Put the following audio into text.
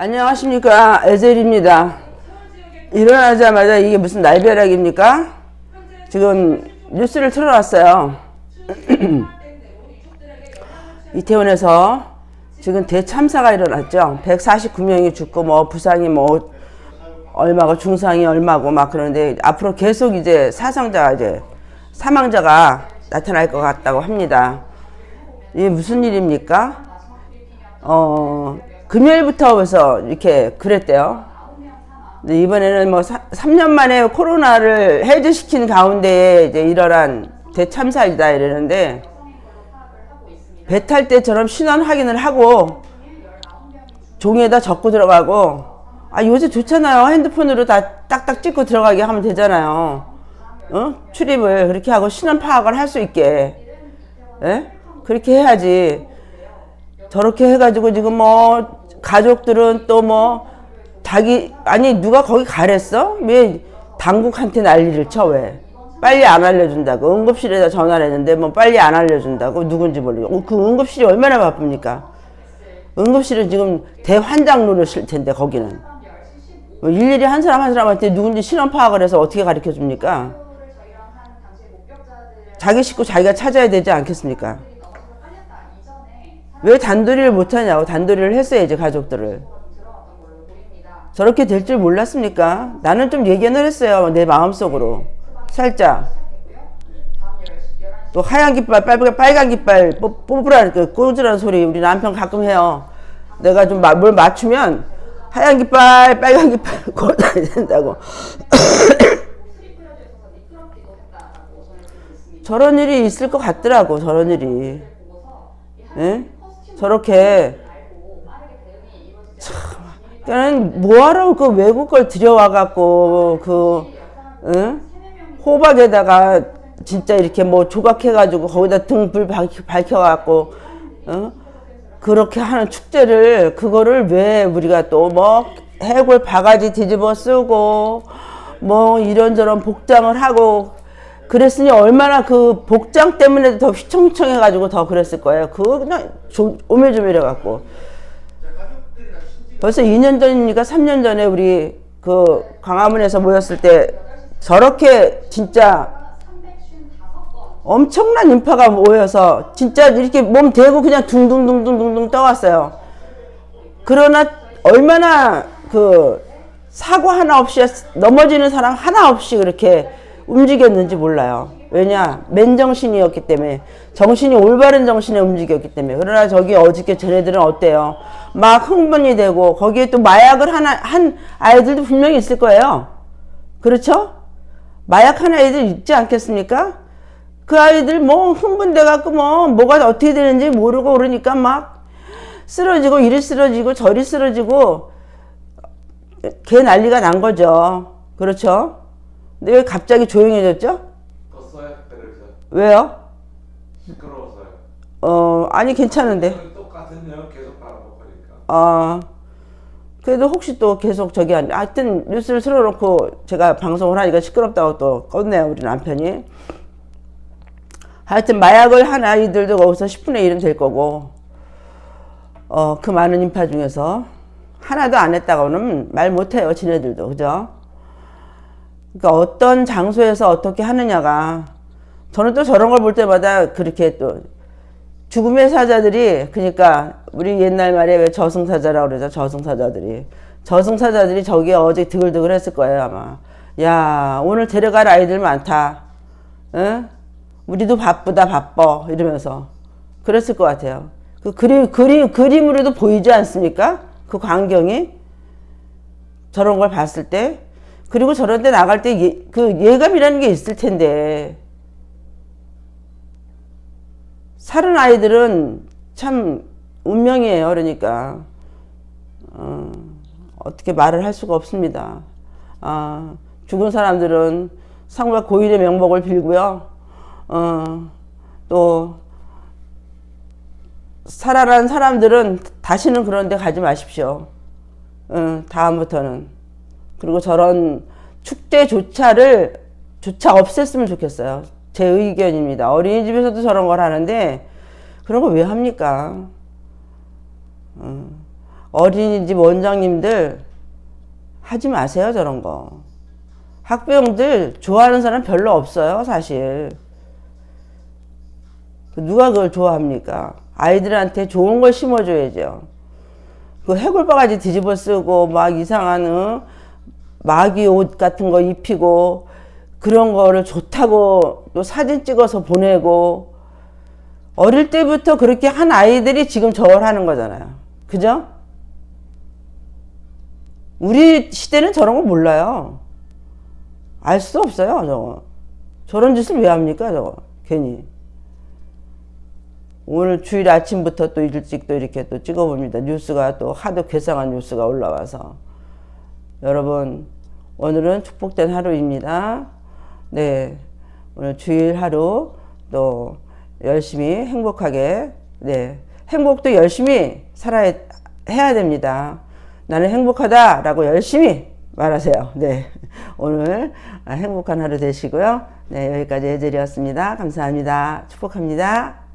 안녕하십니까 에젤입니다. 일어나자마자 이게 무슨 날벼락입니까? 지금 뉴스를 틀어놨어요. 이태원에서 지금 대참사가 일어났죠. 149명이 죽고 뭐 부상이 뭐 얼마고 중상이 얼마고 막 그러는데 앞으로 계속 이제 사상자가 이제 사망자가 나타날 것 같다고 합니다. 이게 무슨 일입니까? 어, 금요일부터 벌써 이렇게 그랬대요. 근데 이번에는 뭐 사, 3년 만에 코로나를 해제시킨 가운데에 이제 일어난 대참사이다 이러는데 배탈 때처럼 신원 확인을 하고 종이에다 적고 들어가고 아 요새 좋잖아요 핸드폰으로 다 딱딱 찍고 들어가게 하면 되잖아요 어? 출입을 그렇게 하고 신원 파악을 할 수 있게 예? 그렇게 해야지 저렇게 해가지고 지금 뭐 가족들은 또 뭐 자기 아니 누가 거기 가랬어? 왜 당국한테 난리를 쳐 왜? 빨리 안 알려준다고 응급실에다 전화를 했는데 뭐 빨리 안 알려준다고 누군지 모르고 어, 그 응급실이 얼마나 바쁩니까? 응급실은 지금 대환장 노릇일 텐데 거기는 뭐 일일이 한 사람 한 사람한테 누군지 신원 파악을 해서 어떻게 가르쳐 줍니까? 자기 식구 자기가 찾아야 되지 않겠습니까? 왜 단도리를 못하냐고 단도리를 했어야지 가족들을. 저렇게 될 줄 몰랐습니까? 나는 좀 예견을 했어요 내 마음속으로. 살짝. 또 하얀 깃발 빨간, 빨간 깃발 뽑- 뽑으라는 그 꽂으라는 소리 우리 남편 가끔 해요. 내가 좀 뭘 맞추면 하얀 깃발 빨간 깃발 꽂아야 된다고. 저런 일이 있을 것 같더라고 저런 일이. 예? 저렇게 참 그러니까는 뭐하러 그 외국 걸 들여와 갖고 그 응? 호박에다가 진짜 이렇게 뭐 조각해 가지고 거기다 등불 밝혀 갖고 어? 그렇게 하는 축제를 그거를 왜 우리가 또 뭐 해골 바가지 뒤집어 쓰고 뭐 이런저런 복장을 하고 그랬으니 얼마나 그 복장 때문에 더 휘청휘청해 가지고 더 그랬을 거예요. 그거 그냥 조- 오밀조밀해 갖고 벌써 2년 전입니까? 3년 전에 우리 그 광화문에서 모였을 때 저렇게 진짜 엄청난 인파가 모여서 진짜 이렇게 몸 대고 그냥 둥둥둥둥둥둥 떠왔어요. 그러나 얼마나 그 사고 하나 없이 넘어지는 사람 하나 없이 그렇게 움직였는지 몰라요. 왜냐 맨정신이었기 때문에 정신이 올바른 정신에 움직였기 때문에 그러나 저기 어저께 쟤네들은 어때요? 막 흥분이 되고 거기에 또 마약을 하나 한 아이들도 분명히 있을 거예요. 그렇죠? 마약 한 아이들 있지 않겠습니까? 그 아이들 뭐 흥분돼 갖고 뭐 뭐가 어떻게 되는지 모르고 그러니까 막 쓰러지고 이리 쓰러지고 저리 쓰러지고 개 난리가 난 거죠. 그렇죠? 근데 왜 갑자기 조용해졌죠? 껐어요? 그래서 왜요? 시끄러워서요. 어 아니 괜찮은데. 똑같은 영 계속 바라보니까. 어 그래도 혹시 또 계속 저기 한 하여튼 뉴스를 틀어놓고 제가 방송을 하니까 시끄럽다고 또 껐네요 우리 남편이. 하여튼 마약을 한 아이들도 거기서 10분의 1은 될 거고 어 그 많은 인파 중에서 하나도 안 했다고는 말 못해요 지네들도 그죠? 그러니까 어떤 장소에서 어떻게 하느냐가 저는 또 저런 걸 볼 때마다 그렇게 또 죽음의 사자들이 그러니까 우리 옛날 말에 왜 저승사자라고 그러죠? 저승사자들이. 저승사자들이 저기에 어제 드글드글 했을 거예요 아마. 야 오늘 데려갈 아이들 많다. 응? 우리도 바쁘다 바빠. 이러면서 그랬을 것 같아요. 그 그림 그림 그림으로도 보이지 않습니까? 그 광경이? 저런 걸 봤을 때 그리고 저런 데 나갈 때 그 예감이라는 게 있을 텐데 사는 아이들은 참 운명이에요. 그러니까 어, 어떻게 말을 할 수가 없습니다. 아, 죽은 사람들은 상과 고인의 명복을 빌고요. 어, 또 살아난 사람들은 다시는 그런 데 가지 마십시오. 어, 다음부터는. 그리고 저런 축제조차를 조차 없앴으면 좋겠어요. 제 의견입니다. 어린이집에서도 저런 걸 하는데 그런 거 왜 합니까? 어. 어린이집 원장님들 하지 마세요 저런 거. 학부형들 좋아하는 사람 별로 없어요 사실. 그 누가 그걸 좋아합니까? 아이들한테 좋은 걸 심어줘야죠. 그 해골바가지 뒤집어 쓰고 막 이상한 어? 마귀 옷 같은 거 입히고 그런 거를 좋다고 또 사진 찍어서 보내고 어릴 때부터 그렇게 한 아이들이 지금 저걸 하는 거잖아요. 그죠? 우리 시대는 저런 거 몰라요. 알 수 없어요, 저거. 저런 짓을 왜 합니까, 저거. 괜히. 오늘 주일 아침부터 또 일찍 또 이렇게 또 찍어봅니다. 뉴스가 또 하도 괴상한 뉴스가 올라와서. 여러분, 오늘은 축복된 하루입니다. 네. 오늘 주일 하루 또 열심히 행복하게, 네. 행복도 열심히 살아야 해야 됩니다. 나는 행복하다라고 열심히 말하세요. 네. 오늘 행복한 하루 되시고요. 네. 여기까지 해드렸습니다. 감사합니다. 축복합니다.